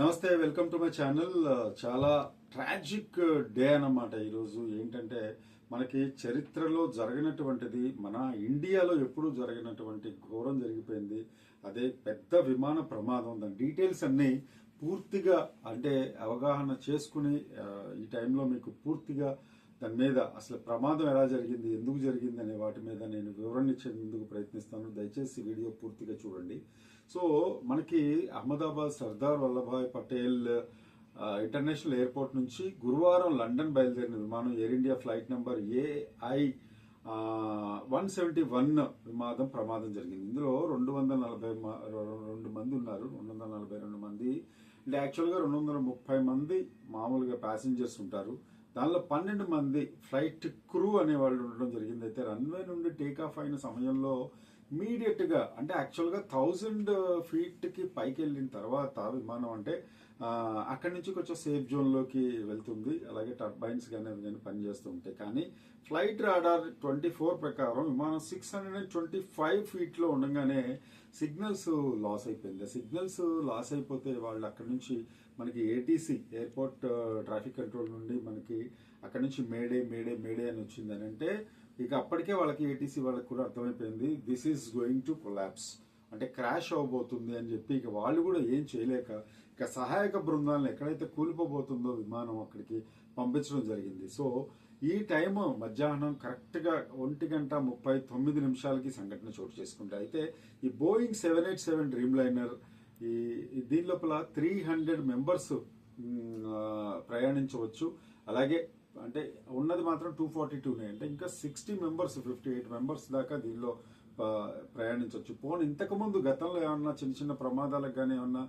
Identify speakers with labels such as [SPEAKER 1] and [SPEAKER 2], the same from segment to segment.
[SPEAKER 1] నమస్తే welcome to my channel. చాలా tragic day అన్నమాట ఈరోజు. ఏంటంటే మనకి చరిత్రలో జరిగినటువంటిది మన ఇండియాలో ఎప్పుడూ జరిగినటువంటి ఘోరం జరిగిపోయింది. అదే పెద్ద విమాన ప్రమాదం. దాని డీటెయిల్స్ అన్నీ పూర్తిగా అంటే అవగాహన చేసుకుని ఈ టైంలో మీకు పూర్తిగా దాని మీద అసలు ప్రమాదం ఎలా జరిగింది ఎందుకు జరిగింది అనే వాటి మీద నేను వివరణ ఇచ్చేందుకు ప్రయత్నిస్తాను. దయచేసి వీడియో పూర్తిగా చూడండి. సో మనకి అహ్మదాబాద్ సర్దార్ వల్లభాయ్ పటేల్ ఇంటర్నేషనల్ ఎయిర్పోర్ట్ నుంచి గురువారం లండన్ బయలుదేరిన విమానం Air India flight number AI one seventy one విమానం ప్రమాదం జరిగింది. ఇందులో రెండు వందల నలభై మ- రెండు మంది ఉన్నారు. రెండు వందల నలభై రెండు మంది. అంటే యాక్చువల్గా రెండు వందల ముప్పై మంది మామూలుగా ప్యాసింజర్స్ ఉంటారు. దానిలో పన్నెండు మంది ఫ్లైట్ క్రూ అనే వాళ్ళు ఉండడం జరిగింది అయితే రన్వే నుండి టేక్ ఆఫ్ అయిన సమయంలో ఇమీడియట్గా అంటే యాక్చువల్గా థౌజండ్ ఫీట్కి పైకి వెళ్ళిన తర్వాత విమానం అంటే అక్కడి నుంచి కొంచెం సేఫ్ జోన్లోకి వెళ్తుంది. అలాగే టర్బైన్స్ కానీ అవి కానీ పనిచేస్తూ ఉంటాయి. కానీ ఫ్లైట్ రాడార్ ట్వంటీ ఫోర్ ప్రకారం విమానం six hundred and twenty five ఫీట్లో ఉండగానే సిగ్నల్స్ లాస్ అయిపోయింది. సిగ్నల్స్ లాస్ అయిపోతే వాళ్ళు అక్కడి నుంచి మనకి ఏటీసీ ఎయిర్పోర్ట్ ట్రాఫిక్ కంట్రోల్ నుండి మనకి అక్కడి నుంచి మేడే మేడే మేడే అని వచ్చింది. అని అంటే ఇక అప్పటికే వాళ్ళకి ఏటీసీ వాళ్ళకి కూడా అర్థమైపోయింది this is going to collapse అంటే క్రాష్ అవబోతుంది అని చెప్పి ఇక వాళ్ళు కూడా ఏం చేయలేక ఇక సహాయక బృందాలను ఎక్కడైతే కూలిపోబోతుందో విమానం అక్కడికి పంపించడం జరిగింది. సో ఈ టైం మధ్యాహ్నం కరెక్ట్గా ఒంటి గంట ముప్పై తొమ్మిది నిమిషాలకి సంఘటన చోటు చేసుకుంటే అయితే ఈ Boeing seven eight seven Dreamliner ఈ దీని లోపల త్రీ హండ్రెడ్ మెంబర్స్ ప్రయాణించవచ్చు. అలాగే అంటే ఉన్నది మాత్రం టూ ఫార్టీ టూనే అంటే ఇంకా sixty members fifty eight members దాకా దీనిలో ప్రయాణించవచ్చు పోనీ ఇంతకు ముందు గతంలో ఏమన్నా చిన్న చిన్న ప్రమాదాలకు కానీ ఏమన్నా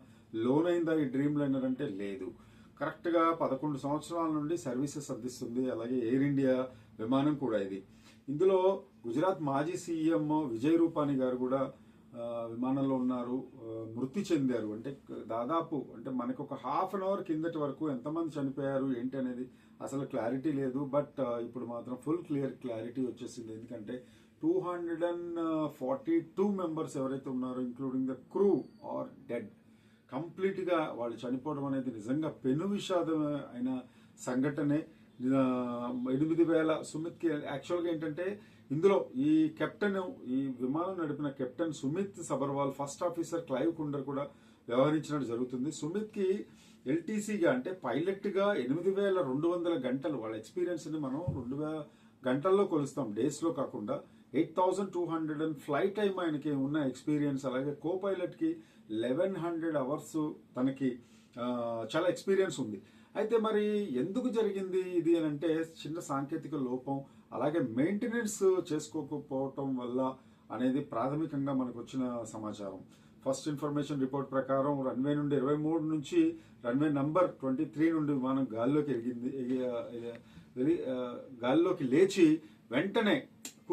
[SPEAKER 1] లోన్ అయిందా ఈ డ్రీమ్ లైనర్ అంటే లేదు. కరెక్ట్గా పదకొండు సంవత్సరాల నుండి సర్వీసెస్ అందిస్తుంది. అలాగే ఎయిర్ ఇండియా విమానం కూడా ఇది. ఇందులో గుజరాత్ మాజీ సీఎం విజయ్ రూపాని గారు కూడా విమానంలో ఉన్నారు. మృతి చెందారు. అంటే దాదాపు అంటే మనకు ఒక హాఫ్ అన్ అవర్ కిందటి వరకు ఎంతమంది చనిపోయారు ఏంటి అనేది అసలు క్లారిటీ లేదు. బట్ ఇప్పుడు మాత్రం ఫుల్ క్లియర్ క్లారిటీ వచ్చేసింది. ఎందుకంటే two hundred and forty two members ఎవరైతే ఉన్నారో including the crew are dead కంప్లీట్గా వాళ్ళు చనిపోవడం అనేది నిజంగా పెను విషాదం అయిన సంఘటనే. ఎనిమిది వేల సుమిత్కి యాక్చువల్గా ఏంటంటే ఇందులో ఈ కెప్టెన్ ఈ విమానం నడిపిన captain Sumit Sabharwal first officer Clive Kunder కూడా వ్యవహరించినట్టు జరుగుతుంది. సుమిత్కి ఎల్టీసీగా అంటే పైలట్గా ఎనిమిది వేల రెండు వందల గంటలు వాళ్ళ ఎక్స్పీరియన్స్ని మనం రెండు వేల గంటల్లో కొలుస్తాం. డేస్లో కాకుండా eight thousand two hundred and flight time ఆయనకి ఉన్న ఎక్స్పీరియన్స్ అలాగే కో పైలట్కి లెవెన్ హండ్రెడ్ అవర్స్ తనకి చాలా ఎక్స్పీరియన్స్ ఉంది. అయితే మరి ఎందుకు జరిగింది ఇది అని అంటే చిన్న సాంకేతిక లోపం అలాగే మెయింటెనెన్స్ చేసుకోకపోవటం వల్ల అనేది ప్రాథమికంగా మనకు వచ్చిన సమాచారం. ఫస్ట్ ఇన్ఫర్మేషన్ రిపోర్ట్ ప్రకారం రన్వే నుండి ఇరవై మూడు నుంచి రన్వే నంబర్ ట్వంటీ త్రీ నుండి విమానం గాల్లోకి ఎరిగింది గాల్లోకి లేచి వెంటనే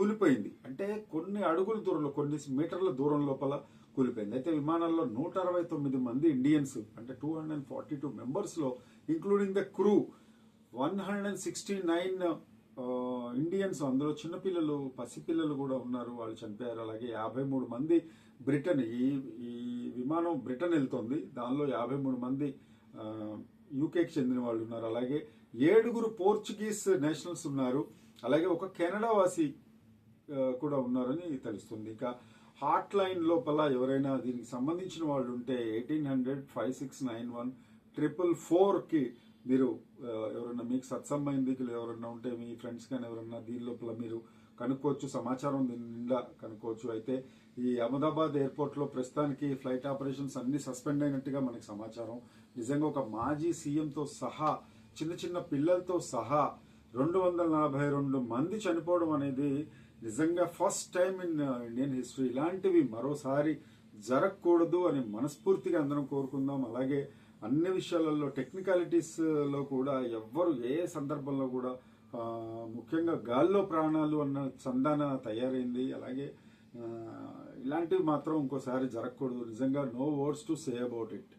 [SPEAKER 1] కూలిపోయింది. అంటే కొన్ని అడుగుల దూరంలో కొన్ని మీటర్ల దూరం లోపల కూలిపోయింది. అయితే విమానాల్లో నూట అరవై తొమ్మిది మంది ఇండియన్స్ అంటే two hundred and forty two మెంబర్స్లో including the crew one hundred and sixty nine Indians అందులో చిన్నపిల్లలు పసిపిల్లలు కూడా ఉన్నారు. వాళ్ళు చనిపోయారు. అలాగే యాభై మూడు మంది బ్రిటన్. ఈ ఈ విమానం బ్రిటన్ వెళ్తోంది. దానిలో యాభై మూడు మంది యూకేకి చెందిన వాళ్ళు ఉన్నారు. అలాగే ఏడుగురు పోర్చుగీస్ నేషనల్స్ ఉన్నారు. అలాగే ఒక కెనడా వాసి కూడా ఉన్నారని తెలుస్తుంది. ఇక హాట్ లైన్ లోపల ఎవరైనా దీనికి సంబంధించిన వాళ్ళు ఉంటే eighteen hundred five six nine one triple ఫోర్కి మీరు ఎవరైనా మీకు సత్సంబంధికులు ఎవరైనా ఉంటే మీ ఫ్రెండ్స్ కానీ ఎవరైనా దీని లోపల మీరు కనుక్కోవచ్చు సమాచారం దీని నిండా కనుక్కోవచ్చు. అయితే ఈ అహ్మదాబాద్ ఎయిర్పోర్ట్లో ప్రస్తుతానికి ఫ్లైట్ ఆపరేషన్స్ అన్ని సస్పెండ్ అయినట్టుగా మనకి సమాచారం. నిజంగా ఒక మాజీ సీఎంతో సహా చిన్న చిన్న పిల్లలతో సహా రెండు వందల నలభై రెండు మంది చనిపోవడం అనేది నిజంగా first time in Indian history ఇలాంటివి మరోసారి జరగకూడదు అని మనస్ఫూర్తిగా అందరం కోరుకుందాం. అలాగే అన్ని విషయాలలో టెక్నికాలిటీస్ uh, లో కూడా ఎవ్వరు ఏ సందర్భంలో కూడా ముఖ్యంగా గాల్లో ప్రాణాలు అన్న సంధాన తయారైంది. అలాగే ఇలాంటివి మాత్రం ఇంకోసారి జరగకూడదు. నిజంగా no words to say about it